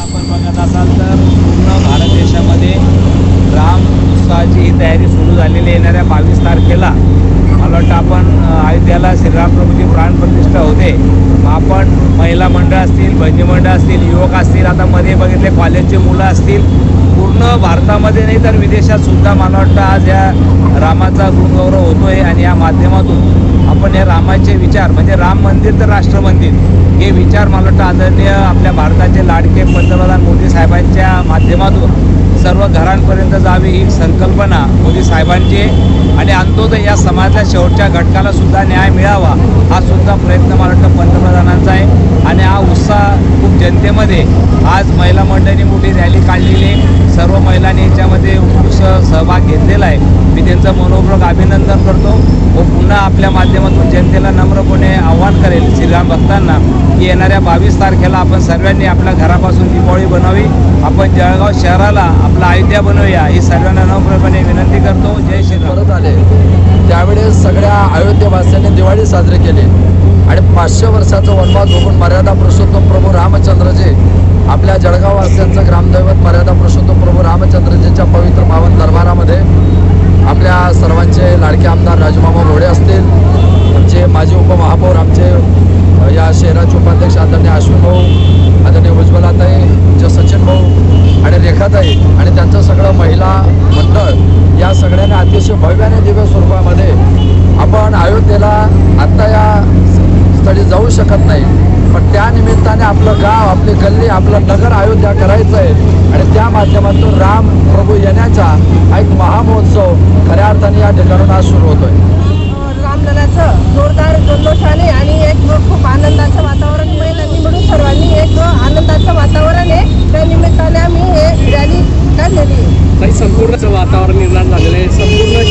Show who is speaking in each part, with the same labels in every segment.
Speaker 1: आपण बघत असाल तर पूर्ण भारत देशामध्ये राम उत्सवाची ही तयारी सुरू झालेली येणाऱ्या बावीस तारखेला. मला वाटतं आपण अयोध्याला श्रीरामप्रभूची प्राणप्रतिष्ठा होते. आपण महिला मंडळ असतील भजनी मंडळ असतील युवक असतील आता मध्ये बघितले कॉलेजचे मुलं असतील पूर्ण भारतामध्ये नाही तर विदेशात सुद्धा मला वाटतं आज या रामाचा गुणगौरव होतोय आणि या माध्यमातून आपण या रामाचे विचार म्हणजे राम मंदिर तर राष्ट्र मंदिर हे विचार मला वाटतं आदरणीय आपल्या भारताचे लाडके पंतप्रधान मोदी साहेबांच्या माध्यमातून सर्व घरांपर्यंत जावी ही संकल्पना मोदी साहेबांची आणि अंत्योदय या समाजाच्या शेवटच्या घटकाला सुद्धा न्याय मिळावा हा सुद्धा प्रयत्न मला वाटतं पंतप्रधानांचा आहे. आणि हा उत्साह खूप जनतेमध्ये आज महिला मंडळाने मोठी रॅली काढलेली आहे. सर्व महिलांनी याच्यामध्ये उत्कृष्ट सहभाग घेतलेला आहे. मी त्यांचं मनोपूर्वक अभिनंदन करतो. पुन्हा आपल्या माध्यमातून जनतेला नम्रपणे आव्हान करेल श्रीराम भक्तांना की येणाऱ्या बावीस तारखेला आपण सर्वांनी आपल्या घरापासून दिवाळी बनवावी. आपण जळगाव शहराला आपला अयोध्या बनवूया ही सर्वांना नम्रपणे विनंती करतो. जय श्रीराम.
Speaker 2: परत आले. त्यावेळेस सगळ्या अयोध्येवासियांनी दिवाळी साजरी केली. आणि पाचशे वर्षाचा वनवास भोगून मर्यादा पुरुषोत्तम प्रभू रामचंद्रजी आपल्या जळगाववासियांचं ग्रामदैवत मर्यादा पुरुषोत्तम प्रभू रामचंद्रजींच्या पवित्र पावन दरबारामध्ये आपल्या सर्वांचे लाडके आमदार राजमामा भोडे असतील आमचे माजी उपमहापौर आमचे अ, या शहराचे उपाध्यक्ष आदरणीय अश्विन भाऊ आदरणीय उज्ज्वलाताई आमचे सचिन भाऊ आणि रेखाताई आणि त्यांचं सगळं महिला मंडळ या सगळ्यांना अतिशय भव्य आणि दिव्य स्वरूपामध्ये आपण अयोध्येला आत्ता या स्थळी जाऊ शकत नाही. पण त्या निमित्ताने आपलं गाव आपली गल्ली आपलं नगर अयोध्या करायचं आहे आणि त्या माध्यमातून राम प्रभू येण्याचा हा एक महामहोत्सव खऱ्या अर्थाने या ठिकाणून आज सुरू होतोय.
Speaker 3: रामललाचं जोरदार जल्लोषाने आणि एक खूप आनंदाचं वातावरण महिलांनी मिळून सर्वांनी एक आनंदाचं वातावरण आहे त्या निमित्ताने आम्ही हे रॅली काढलेली आहे
Speaker 4: काही संपूर्ण वातावरण निर्माण झालेलं आहे संपूर्ण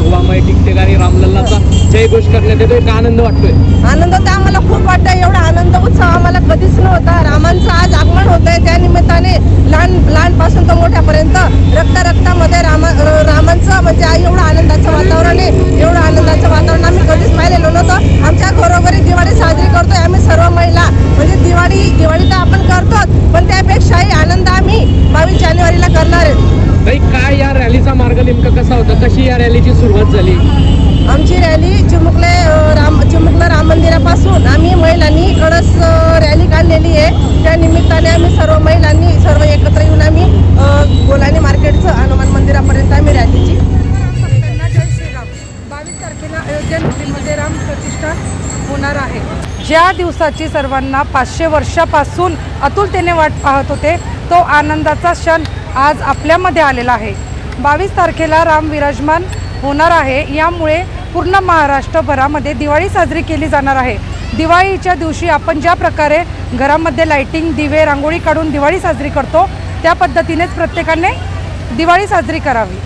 Speaker 4: भगवामय ठिकठिकाणी रामलल्लाचा जय घोष करण्यात येतो एक आनंद वाटतोय?
Speaker 3: आनंद तर आम्हाला खूप वाटतं एवढा आनंद उत्सव आम्हाला कधीच नव्हता. रामांचं आज आगमन होत आहे त्या निमित्ताने लहान लहानपासून तर मोठ्यापर्यंत रक्ता रक्तामध्ये रामा रामांचं म्हणजे आ- एवढं आनंदाचं वातावरण आहे. एवढं आनंदाचं वातावरण आम्ही कधीच पाहिलेलं नव्हतं. आमच्या घरोघरी दिवाळी साजरी करतोय आम्ही सर्व महिला. म्हणजे दिवाळी दिवाळी तर आपण करतोच. पण त्यापेक्षाही आनंद आम्ही बावीस जानेवारीला करणार आहे.
Speaker 4: नेमका कसा होता? कशी या रॅलीची सुरुवात झाली?
Speaker 3: आमची रॅली चिमुकले राम चिमुकलं राम मंदिरापासून आम्ही महिलांनी कळस रॅली काढलेली आहे. त्या निमित्ताने आम्ही सर्व महिलांनी सर्व एकत्र येऊन आम्ही गोलानी मार्केटचं हनुमान मंदिरापर्यंत आम्ही रॅलीची जय श्रीराम बावीस तारखेला अयोध्या नगरीमध्ये राम प्रतिष्ठा होणार आहे. ज्या दिवसाची सर्वांना पाचशे वर्षापासून अतुलतेने वाट पाहत होते तो आनंदाचा क्षण आज आपल्यामध्ये आलेला आहे. बावीस तारखेला राम विराजमान होणार आहे. यामुळे पूर्ण महाराष्ट्रभरामध्ये दिवाळी साजरी केली जाणार आहे. दिवाळीच्या दिवशी आपण ज्या प्रकारे घरामध्ये लाईटिंग दिवे रांगोळी काढून दिवाळी साजरी करतो त्या पद्धतीनेच प्रत्येकाने दिवाळी साजरी करावी.